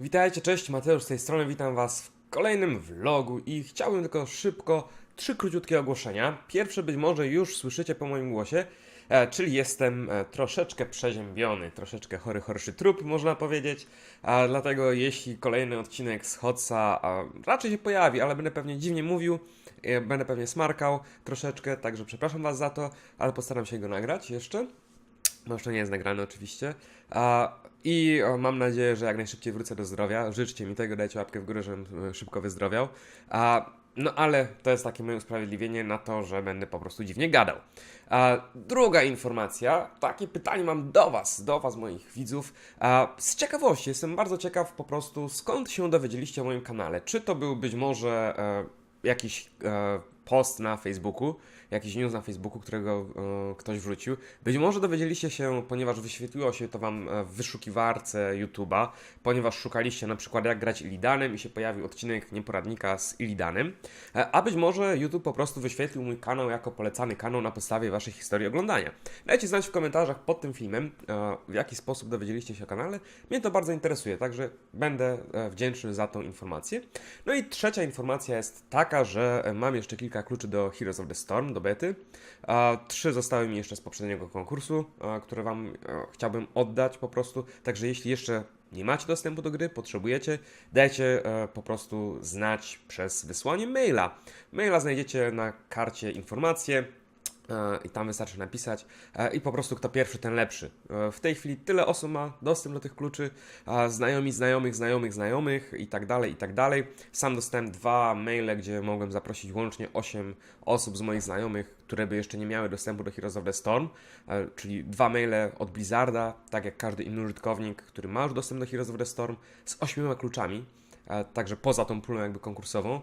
Witajcie, cześć, Mateusz z tej strony, witam Was w kolejnym vlogu i chciałbym tylko szybko trzy króciutkie ogłoszenia. Pierwsze być może już słyszycie po moim głosie, e, czyli jestem e, troszeczkę przeziębiony, troszeczkę chory, chorszy trup można powiedzieć, a dlatego jeśli kolejny odcinek z Hotsa a, raczej się pojawi, ale będę pewnie dziwnie mówił, e, będę pewnie smarkał troszeczkę, także przepraszam Was za to, ale postaram się go nagrać jeszcze. No jeszcze nie jest nagrany oczywiście. A, I o, mam nadzieję, że jak najszybciej wrócę do zdrowia. Życzcie mi tego, dajcie łapkę w górę, żebym e, szybko wyzdrowiał. A, no ale to jest takie moje usprawiedliwienie na to, że będę po prostu dziwnie gadał. A, druga informacja, takie pytanie mam do Was, do Was moich widzów. A, z ciekawości, jestem bardzo ciekaw po prostu skąd się dowiedzieliście o moim kanale. Czy to był być może e, jakiś e, post na Facebooku, jakiś news na Facebooku, którego e, ktoś wrzucił. Być może dowiedzieliście się, ponieważ wyświetliło się to Wam e, w wyszukiwarce YouTube'a, ponieważ szukaliście na przykład jak grać Illidanem i się pojawił odcinek nieporadnika z Illidanem, e, a być może YouTube po prostu wyświetlił mój kanał jako polecany kanał na podstawie Waszej historii oglądania. Dajcie znać w komentarzach pod tym filmem, e, w jaki sposób dowiedzieliście się o kanale. Mnie to bardzo interesuje, także będę e, wdzięczny za tą informację. No i trzecia informacja jest taka, że e, mam jeszcze kilka kluczy do Heroes of the Storm, do bety. A, Trzy zostały mi jeszcze z poprzedniego konkursu, które Wam chciałbym oddać po prostu. Także jeśli jeszcze nie macie dostępu do gry, potrzebujecie, dajcie e, po prostu znać przez wysłanie maila. Maila znajdziecie na karcie informacje. E, I tam wystarczy napisać. E, I po prostu kto pierwszy, ten lepszy. E, W tej chwili tyle osób ma dostęp do tych kluczy. Znajomi, znajomych, znajomych, znajomych i tak dalej, i tak dalej. Sam dostałem dwa maile, gdzie mogłem zaprosić łącznie 8 osób z moich znajomych, które by jeszcze nie miały dostępu do Heroes of the Storm. Czyli dwa maile od Blizzarda, tak jak każdy inny użytkownik, który ma już dostęp do Heroes of the Storm, z ośmioma kluczami. Także poza tą pulą jakby konkursową.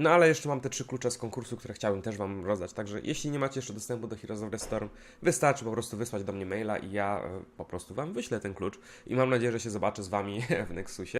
No ale jeszcze mam te trzy klucze z konkursu, które chciałbym też Wam rozdać. Także jeśli nie macie jeszcze dostępu do Heroes of the Storm, wystarczy po prostu wysłać do mnie maila i ja e, po prostu Wam wyślę ten klucz. I mam nadzieję, że się zobaczę z Wami w Nexusie.